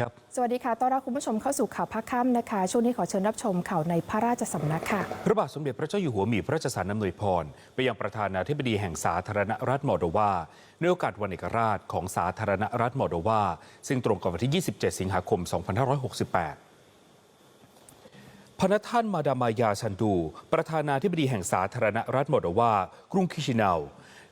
ครับสวัสดีค่ะ ต้อนรับคุณผู้ชมเข้าสู่ข่าวภาคค่ำนะคะ ช่วงนี้ขอเชิญรับชมข่าวในพระราชสำนักค่ะ พระบาทสมเด็จพระเจ้าอยู่หัวมีพระราชสารนำนวยพร ไปยังประธานาธิบดีแห่งสาธารณรัฐมอลโดวาในโอกาสวันเอกราชของสาธารณรัฐมอลโดวา ซึ่งตรงกับวันที่ 27 สิงหาคม 2568 พระท่านมาดามายาชันดู ประธานาธิบดีแห่งสาธารณรัฐมอลโดวากรุงคิชินาว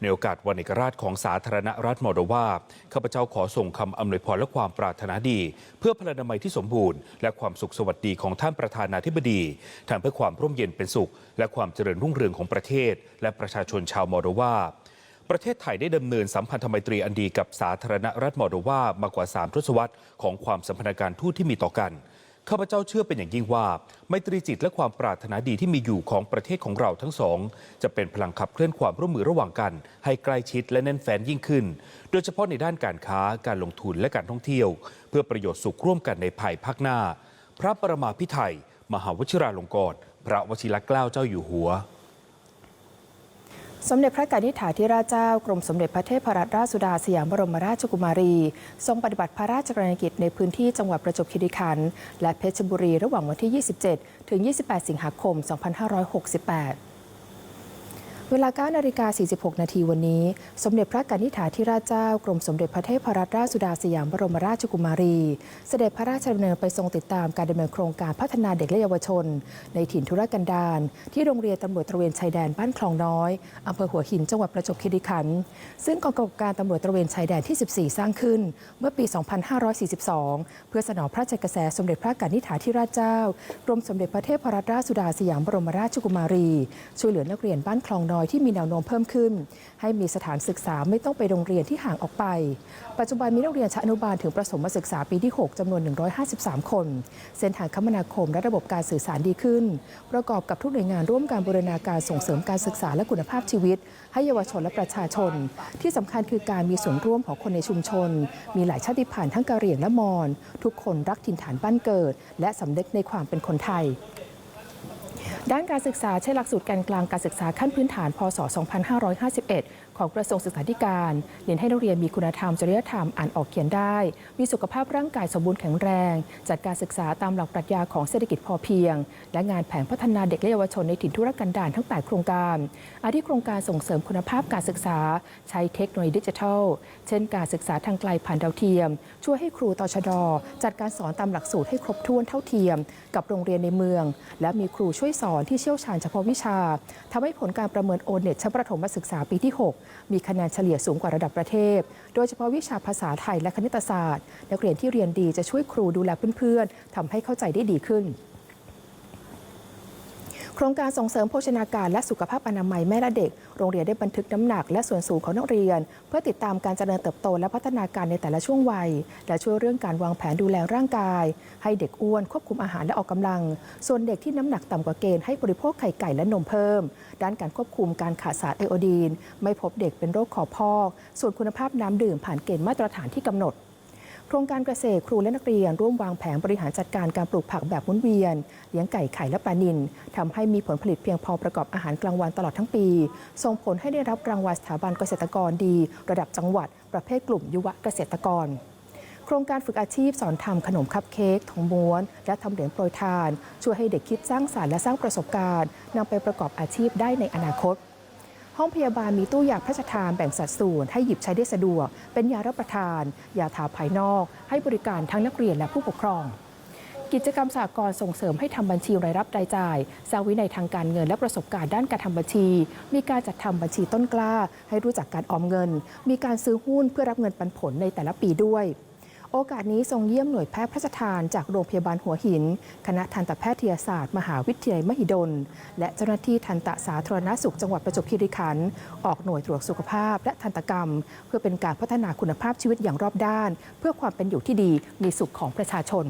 ในโอกาสวันเอกราชของสาธารณรัฐมอลโดวาข้าพเจ้าขอส่งคำอำนวยพรและความปรารถนาดี เพื่อพลานามัยที่สมบูรณ์ และความสุขสวัสดีของท่านประธานาธิบดีทำเพื่อความร่มเย็นเป็นสุข และความเจริญรุ่งเรืองของประเทศ และประชาชนชาวมอลโดวาประเทศไทยได้ดำเนินสัมพันธไมตรีอันดีกับสาธารณรัฐมอลโดวามากกว่า 3 ทศวรรษของความสัมพันธการทูตที่มีต่อกัน ข้าพเจ้าเชื่อเป็นอย่างยิ่งว่า ไมตรีจิตและความปรารถนาดีที่มีอยู่ของประเทศของเราทั้งสอง จะเป็นพลังขับเคลื่อนความร่วมมือระหว่างกัน ให้ใกล้ชิดและแน่นแฟ้นยิ่งขึ้น โดยเฉพาะในด้านการค้าการลงทุนและการท่องเที่ยว เพื่อประโยชน์สุขร่วมกันในภายภาคหน้า พระประมาพิไทยมหาวชิราลงกรณ์พระวชิรเกล้าเจ้าอยู่หัว สมเด็จพระกนิษฐาธิราชเจ้ากรมสมเด็จพระเทพรัตนราชสุดาสยามบรมราชกุมารี ทรงปฏิบัติพระราชกรณียกิจในพื้นที่จังหวัดประจวบคีรีขันธ์และเพชรบุรีระหว่างวันที่ 27 ถึง 28 สิงหาคม 2568 เวลา9นาฬิกา46 นาทีวันนี้ สมเด็จพระกนิษฐาธิราชเจ้ากรมสมเด็จพระเทพรัตนราชสุดาสยามบรมราชกุมารี เสด็จพระราชดำเนินไปทรงติดตามการดำเนินโครงการพัฒนาเด็กและเยาวชน ในถิ่นธุรกันดารที่โรงเรียนตำรวจตระเวนชายแดนบ้านคลองน้อยอำเภอหัวหินจังหวัดประจวบคีรีขันธ์ซึ่งกองกำกับการตำรวจตระเวนชายแดนที่ 14 สร้างขึ้น เมื่อปี 2542 เพื่อสนองพระราชกระแสสมเด็จพระกนิษฐาธิราชเจ้ากรมสมเด็จพระเทพรัตนราชสุดาสยามบรมราชกุมารี ช่วยเหลือนักเรียนบ้านคลองน้อยที่มีแนวโน้มเพิ่มขึ้น ให้มีสถานศึกษาไม่ต้องไปโรงเรียนที่ห่างออกไป ปัจจุบันมีนักเรียนชั้นอนุบาลถึงประถมศึกษาปีที่ 6จำนวน 153 คน เส้นทางคมนาคมและระบบการสื่อสารดีขึ้น ประกอบกับทุกหน่วยงานร่วมการบูรณาการส่งเสริมการศึกษาและคุณภาพชีวิต ให้เยาวชนและประชาชน ที่สำคัญคือการมีส่วนร่วมของคนในชุมชน มีหลายชาติพันธุ์ทั้งกะเหรี่ยงและมอญทุกคนรักถิ่นฐานบ้านเกิด และสำนึกในความเป็นคนไทย ด้านการศึกษาใช้หลักสูตรแกนกลางการศึกษาขั้นพื้นฐาน พศ 2551 ของกระทรวงศึกษาธิการเน้นให้นักเรียนมีคุณธรรมจริยธรรมอ่านออกเขียนได้ มีสุขภาพร่างกายสมบูรณ์แข็งแรง จัดการศึกษาตามหลักปรัชญาของเศรษฐกิจพอเพียง และงานแผนพัฒนาเด็กและเยาวชนในถิ่นธุรกันดารทั้ง 8 โครงการอาทิโครงการส่งเสริมคุณภาพการศึกษา ใช้เทคโนโลยีดิจิทัล เช่น การศึกษาทางไกลผ่านดาวเทียม ช่วยให้ครูตชด จัดการสอนตามหลักสูตรให้ครบถ้วนเท่าเทียม กับโรงเรียนในเมือง และมีครูช่วยสอนที่เชี่ยวชาญเฉพาะวิชาทำให้ผลการประเมินโอเน็ตชั้นประถมศึกษาปีที่ 6มีคะแนนเฉลี่ยสูงกว่าระดับประเทศ โดยเฉพาะวิชาภาษาไทยและคณิตศาสตร์ นักเรียนที่เรียนดีจะช่วยครูดูแลเพื่อนๆทำให้เข้าใจได้ดีขึ้น โครงการส่งเสริมโภชนาการและสุขภาพอนามัยแม่และเด็ก โรงเรียนได้บันทึกน้ำหนักและส่วนสูงของนักเรียน เพื่อติดตามการเจริญเติบโตและพัฒนาการในแต่ละช่วงวัย และช่วยเรื่องการวางแผนดูแลร่างกาย ให้เด็กอ้วนควบคุมอาหารและออกกำลัง ส่วนเด็กที่น้ำหนักต่ำกว่าเกณฑ์ให้บริโภคไข่ไก่และนมเพิ่ม ด้านการควบคุมการขาดสารไอโอดีน ไม่พบเด็กเป็นโรคคอพอก ส่วนคุณภาพน้ำดื่มผ่านเกณฑ์มาตรฐานที่กำหนด โครงการเกษตรครูและนักเรียนร่วมวางแผนบริหารจัดการการปลูกผักแบบหมุนเวียน เลี้ยงไก่ไข่และปลานิลทำให้มีผลผลิตเพียงพอประกอบอาหารกลางวันตลอดทั้งปี ส่งผลให้ได้รับรางวัลสถาบันเกษตรกรดี ระดับจังหวัด ประเภทกลุ่มยุวเกษตรกรโครงการฝึกอาชีพสอนทำขนมคัพเค้กทองม้วน และทำเหรียญโปรยทาน ช่วยให้เด็กคิดสร้างสารรค์และสร้างประสบการณ์นำไปประกอบอาชีพได้ในอนาคต ห้องพยาบาลมีตู้ยาพระราชทานแบ่งสัดส่วนให้หยิบใช้ได้สะดวก เป็นยารับประทาน ยาทาภายนอก ให้บริการทั้งนักเรียนและผู้ปกครอง กิจกรรมสากลส่งเสริมให้ทำบัญชีรายรับรายจ่ายสร้างวินัยทางการเงินและประสบการณ์ด้านการทำบัญชี มีการจัดทำบัญชีต้นกล้า ให้รู้จักการออมเงิน มีการซื้อหุ้นเพื่อรับเงินปันผลในแต่ละปีด้วย โอกาสนี้ทรงเยี่ยมหน่วยแพทย์พระราชทานจากโรงพยาบาลหัวหิน คณะทันตแพทยศาสตร์ มหาวิทยาลัยมหิดล และเจ้าหน้าที่ทันตสาธารณสุขจังหวัดประจวบคีรีขันธ์ออกหน่วยตรวจสุขภาพและทันตกรรม เพื่อเป็นการพัฒนาคุณภาพชีวิตอย่างรอบด้าน เพื่อความเป็นอยู่ที่ดีมีสุขของประชาชน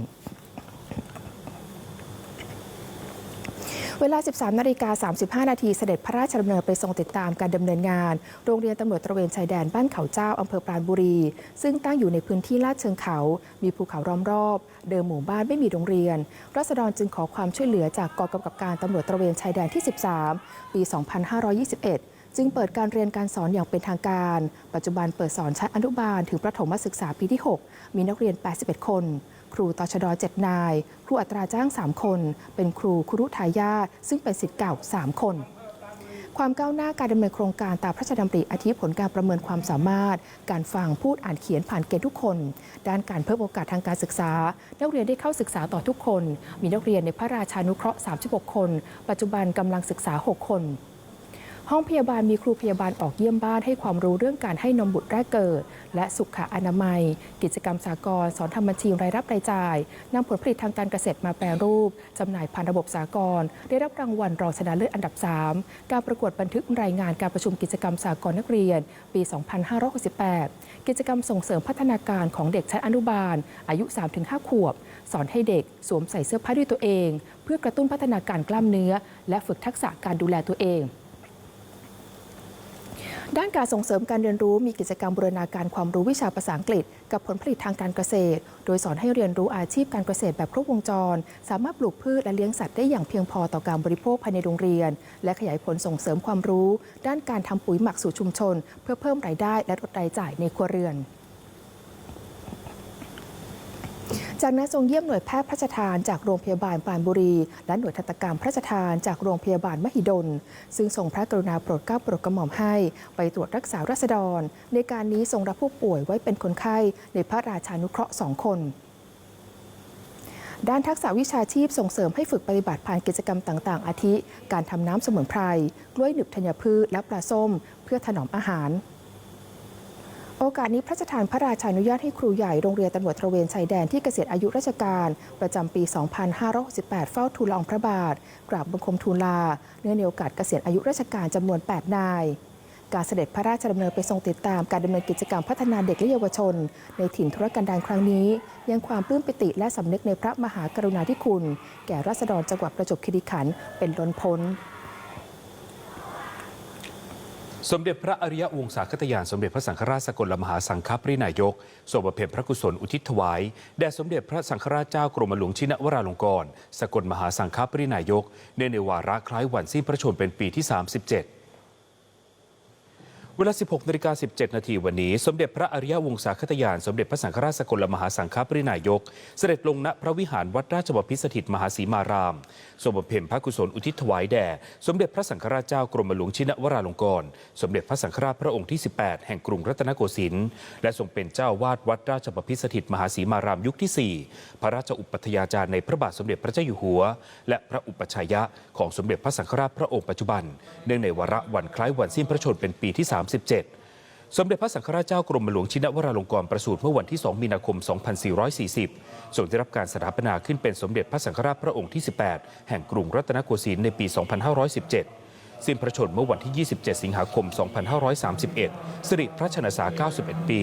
เวลา 13 นาฬิกา 35 นาทีเสด็จพระราชดำเนินไปทรงติดตามการดำเนินงาน โรงเรียนตำรวจตระเวนชายแดนบ้านเขาเจ้าอำเภอปราณบุรี ซึ่งตั้งอยู่ในพื้นที่ลาดเชิงเขา มีภูเขาล้อมรอบ เดิมหมู่บ้านไม่มีโรงเรียน รัษฎรจึงขอความช่วยเหลือจากกองกำกับการตำรวจตระเวนชายแดนที่ 13 ปี 2521จึงเปิดการเรียนการสอนอย่างเป็นทางการ ปัจจุบันเปิดสอนชั้นอนุบาลถึงประถมศึกษาปีที่ 6 มีนักเรียน 81 คน ครูตชด7นาย ครูอัตราจ้าง 3 คน เป็นครูครุทายาทซึ่งเป็นสิทธิ์เก่า 3 คน ความก้าวหน้าการดำเนินโครงการตามพระราชดำริอาทิผลการประเมินความสามารถ การฟังพูดอ่านเขียนผ่านเกณฑ์ทุกคน ด้านการเพิ่มโอกาสทางการศึกษา นักเรียนได้เข้าศึกษาต่อทุกคน มีนักเรียนในพระราชานุเคราะห์ 36 คน ปัจจุบันกำลังศึกษา 6 คน ห้องพยาบาลมีครูพยาบาลออกเยี่ยมบ้านให้ความรู้เรื่องการให้นมบุตรแรกเกิด และสุขอนามัย กิจกรรมสากลสอนทำบัญชีรายรับรายจ่ายนำผลผลิตทางการเกษตรมาแปรรูปจำหน่ายผ่านระบบสากลได้รับรางวัลรองชนะเลิศอันดับ 3 การประกวดบันทึกรายงานการประชุมกิจกรรมสากลนักเรียน ปี 2568 กิจกรรมส่งเสริมพัฒนาการของเด็กชั้นอนุบาล อายุ 3-5 ขวบ สอนให้เด็กสวมใส่เสื้อผ้าด้วยตัวเอง เพื่อกระตุ้นพัฒนาการกล้ามเนื้อ และฝึกทักษะการดูแลตัวเอง ด้านการส่งเสริมการเรียนรู้มีกิจกรรมบูรณาการความรู้วิชาภาษาอังกฤษ กับผลผลิตทางการเกษตร โดยสอนให้เรียนรู้อาชีพการเกษตรแบบครบวงจร สามารถปลูกพืชและเลี้ยงสัตว์ได้อย่างเพียงพอต่อการบริโภคภายในโรงเรียน และขยายผลส่งเสริมความรู้ ด้านการทำปุ๋ยหมักสู่ชุมชน เพื่อเพิ่มรายได้และลดรายจ่ายในครัวเรือน จากนั้นทรงเยี่ยมหน่วยแพทย์พระราชทานจากโรงพยาบาลปานบุรี และหน่วยทันตกรรมพระราชทานจากโรงพยาบาลมหิดล ซึ่งทรงพระกรุณาโปรดเกล้าโปรดกระหม่อมให้ ไปตรวจรักษาราษฎร ในการนี้ทรงรับผู้ป่วยไว้เป็นคนไข้ ในพระราชานุเคราะห์สองคนด้านทักษะวิชาชีพส่งเสริมให้ฝึกปฏิบัติผ่านกิจกรรมต่าง ๆ อาทิ การทำน้ำสมุนไพร กล้วยหนึบธัญพืช และปลาส้ม เพื่อถนอมอาหาร โอกาสนี้พระราชทานพระราชานุญาตให้ครูใหญ่โรงเรียนตำรวจตระเวนชายแดนที่เกษียณอายุราชการ ประจำปี 2568 เฝ้าทูลละอองพระบาท กราบบังคมทูลลา เนื่องในโอกาสเกษียณอายุราชการจำนวน 8 นาย การเสด็จพระราชดำเนินไปทรงติดตามการดำเนินกิจกรรมพัฒนาเด็กและเยาวชน ในถิ่นธุรกันดารครั้งนี้ ยังความปลื้มปิติและสำนึกในพระมหากรุณาธิคุณ แก่ราษฎรจังหวัดประจวบคีรีขันธ์เป็นล้นพ้น สมเด็จพระอริยวงศาคตยาน สมเด็จพระสังฆราชสกลมหาสังฆปรินายกทรงบำเพ็ญพระกุศลอุทิศถวายแด่สมเด็จพระสังฆราชเจ้ากรมหลวงชินวราลงกรณ์สกลมหาสังฆปรินายกเนื่องในวาระคล้ายวันสิ้นพระชนม์เป็นปีที่ 37 เวลา 16นาฬิกา17 นาทีวันนี้ สมเด็จพระอริยวงศาคตยาน สมเด็จพระสังฆราชสกลมหาสังฆปรินายก เสด็จลงณพระวิหารวัดราชบพิสถิตมหาสีมารามทรงบำเพ็ญพระกุศลอุทิศถวายแด่ สมเด็จพระสังฆราชเจ้ากรมหลวงชินวราลงกรณ์สมเด็จพระสังฆราชพระองค์ที่ 18 แห่งกรุงรัตนโกสินทร์และทรงเป็นเจ้าวาดวัดราชบพิสถิตมหาสีมารามยุคที่ 4 พระราชอุปัฏยาจารย์ในพระบาทสมเด็จพระเจ้าอยู่หัว และพระอุปชัยยะของสมเด็จพระสังฆราชพระองค์ปัจจุบัน เนื่องในวาระวันคล้ายวันสิ้นพระชนเป็นปีที่37 สมเด็จพระสังฆราชเจ้ากรมหลวงชินวราลงกรณ์ประสูติเมื่อวันที่ 2 มีนาคม 2440 ทรงได้รับการสถาปนาขึ้นเป็นสมเด็จพระสังฆราชพระองค์ที่ 18 แห่งกรุงรัตนโกสินทร์ในปี 2517สิ้นพระชนม์เมื่อวันที่ 27 สิงหาคม 2531 สิริพระชนสา 91 ปี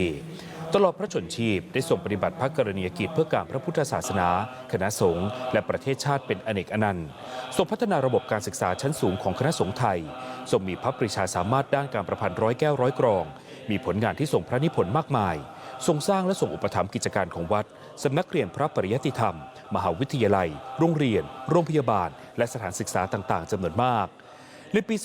ตลอดพระชนชีพได้ทรงปฏิบัติพระกรณียกิจเพื่อการพระพุทธศาสนา คณะสงฆ์และประเทศชาติเป็นอเนกอนันต์ทรงพัฒนาระบบการศึกษาชั้นสูงของคณะสงฆ์ไทยทรงมีพระปรีชาสามารถด้านการประพันธ์ร้อยแก้วร้อยกรอง มีผลงานที่ส่งพระนิพนธ์มากมาย ทรงสร้างและส่งอุปถัมภ์กิจการของวัดสำนักเรียนพระปริยติธรรม มหาวิทยาลัย โรงเรียน โรงพยาบาล และสถานศึกษาต่าง ๆจำนวนมาก ในปี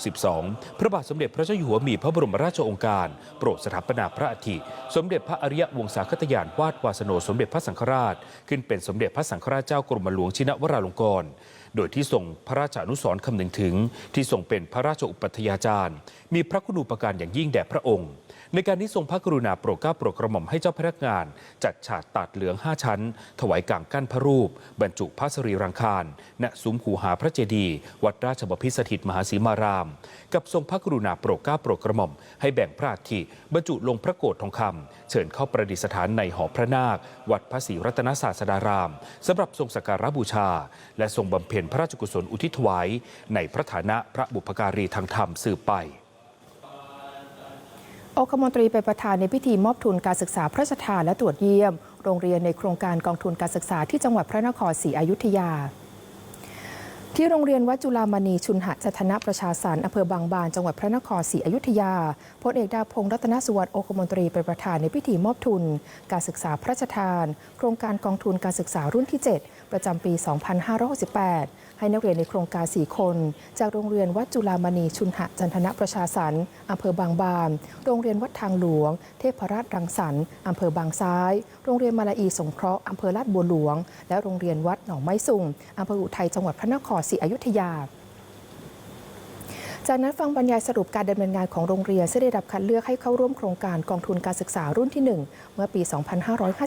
2562 พระบาทสมเด็จพระเจ้าอยู่หัวมีพระบรมราชโองการ โปรดสถาปนาพระอาทิสมเด็จพระอริยวงศาคตยานวาดวาสโนสมเด็จพระสังฆราช ขึ้นเป็นสมเด็จพระสังฆราชเจ้ากรมหลวงชินวราลงกรณ์โดยที่ทรงพระราชานุสรณ์คำนึงถึง ที่ทรงเป็นพระราชอุปัฏยาจารย์ มีพระคุณูปการอย่างยิ่งแด่พระองค์ ในการนี้ทรงพระกรุณาโปรดเกล้าโปรดกระหม่อมให้เจ้าพนักงาน จัดฉากตัดเหลืองห้าชั้น ถวายกางกั้นพระรูป บรรจุพระสรีรังคารณซุ้มคูหาพระเจดีย์วัดราชบพิสถิตมหาสีมาราม กับทรงพระกรุณาโปรดเกล้าโปรดกระหม่อมให้แบ่งพระอัฐิบรรจุลงพระโกรธทองคำเชิญเข้าประดิษฐานในหอพระนาค วัดพระศรีรัตนศาสดารามสำหรับทรงสักการะบูชา และทรงบำเพ็ญพระราชกุศลอุทิศถวายในพระฐานะพระบุพการีทางธรรมสืบไป องคมนตรีเป็นประธานในพิธีมอบทุนการศึกษาพระราชทานและตรวจเยี่ยม โรงเรียนในโครงการกองทุนการศึกษาที่จังหวัดพระนครศรีอยุธยา ที่โรงเรียนวัดจุฬามณีชุนหจันทนประชาสรร์อำเภอบางบาน จังหวัดพระนครศรีอยุธยาพลเอกดาพงศ์รัตนสุวรรณโอคมนตรีเป็นประธานในพิธีมอบทุน การศึกษาพระราชทาน โครงการกองทุนการศึกษารุ่นที่ 7 ประจำปี 2568 ให้นักเรียนในโครงการ 4 คน จากโรงเรียนวัดจุฬามณีชุนหะจันทนประชาสรร์อำเภอบางบาน โรงเรียนวัดทางหลวง เทพราชรังสรรค์อำเภอบางซ้าย โรงเรียนมาลาอีสงเคราะห์อำเภอลาดบัวหลวง และโรงเรียนวัดหนองไม้สุงอำเภออุทัยจังหวัดพระนครศรีอยุธยา จากนั้นฟังบรรยายสรุปการดำเนินงานของโรงเรียนซึ่งได้รับคัดเลือกให้เข้าร่วมโครงการกองทุนการศึกษารุ่นที่ 1 เมื่อปี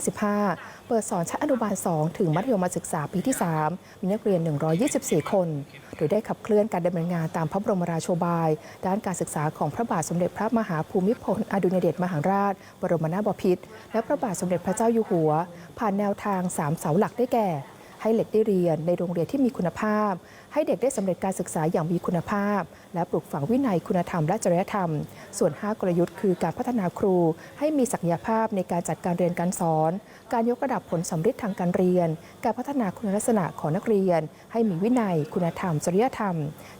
2555 เปิดสอนชั้นอนุบาล 2 ถึงมัธยมศึกษาปีที่ 3 มีนักเรียน 124 คน โดยได้ขับเคลื่อนการดำเนินงานตามพระบรมราโชบาย ด้านการศึกษาของพระบาทสมเด็จพระมหาภูมิพลอดุลยเดชมหาราช บรมนาถบพิตรและพระบาทสมเด็จพระเจ้าอยู่หัว ผ่านแนวทาง 3 เสาหลักได้แก่ ให้เด็กได้เรียนในโรงเรียนที่มีคุณภาพ ให้เด็กได้สำเร็จการศึกษาอย่างมีคุณภาพ และปลูกฝังวินัยคุณธรรมและจริยธรรม ส่วน 5 กลยุทธ์คือการพัฒนาครู ให้มีศักยภาพในการจัดการเรียนการสอน การยกระดับผลสำฤทธิ์ทางการเรียน การพัฒนาคุณลักษณะของนักเรียน ให้มีวินัย คุณธรรม จริยธรรม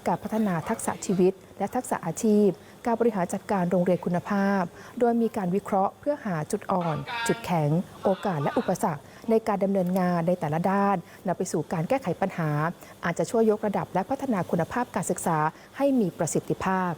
การพัฒนาทักษะชีวิต และทักษะอาชีพ การบริหารจัดการโรงเรียนคุณภาพ โดยมีการวิเคราะห์เพื่อหาจุดอ่อน จุดแข็ง โอกาสและอุปสรรค ในการดำเนินงานในแต่ละด้านนำไปสู่การแก้ไขปัญหา อาจจะช่วยยกระดับและพัฒนาคุณภาพการศึกษาให้มีประสิทธิภาพ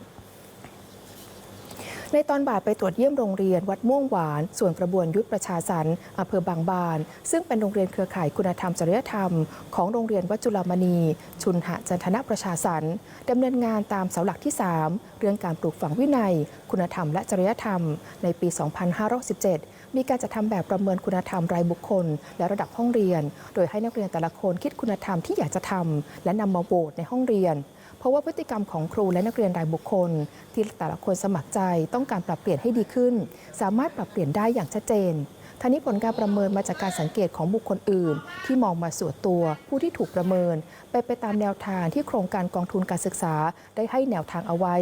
ในตอนบ่ายไปตรวจเยี่ยมโรงเรียน วัดม่วงหวาน ส่วนกระบวนยุทธประชาสรรค์อำเภอบางบาน ซึ่งเป็นโรงเรียนเครือข่ายคุณธรรมจริยธรรม ของโรงเรียนวัดจุฬามณี ชุนหจันทนประชาสรรค์ดำเนินงานตามเสาหลักที่ 3 เรื่องการปลูกฝังวินัย คุณธรรมและจริยธรรม ในปี 2517มีการจัดทำแบบประเมินคุณธรรมรายบุคคล และระดับห้องเรียน โดยให้นักเรียนแต่ละคนคิดคุณธรรมที่อยากจะทำและนำมาโหวตในห้องเรียน ราะว่าพฤติกรรมของครูและนักเรียนรายบุคคล ที่แต่ละคนสมัครใจต้องการปรับเปลี่ยนให้ดีขึ้น สามารถปรับเปลี่ยนได้อย่างชัดเจนทั้งนี้ผลการประเมินมาจากการสังเกตของบุคคลอื่น ที่มองมาส่วนตัว ผู้ที่ถูกประเมิน ไปไปตามแนวทางที่โครงการกองทุนการศึกษาได้ให้แนวทางเอาไว้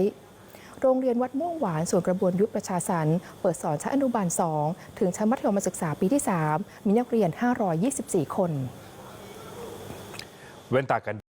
โรงเรียนวัดม่วงหวานส่วนกระบวนยุทธประชาสรรเปิดสอนชั้นอนุบาล 2 ถึงชั้นมัธยมศึกษาปีที่ 3 มีนักเรียน 524 คน เว้นตากัน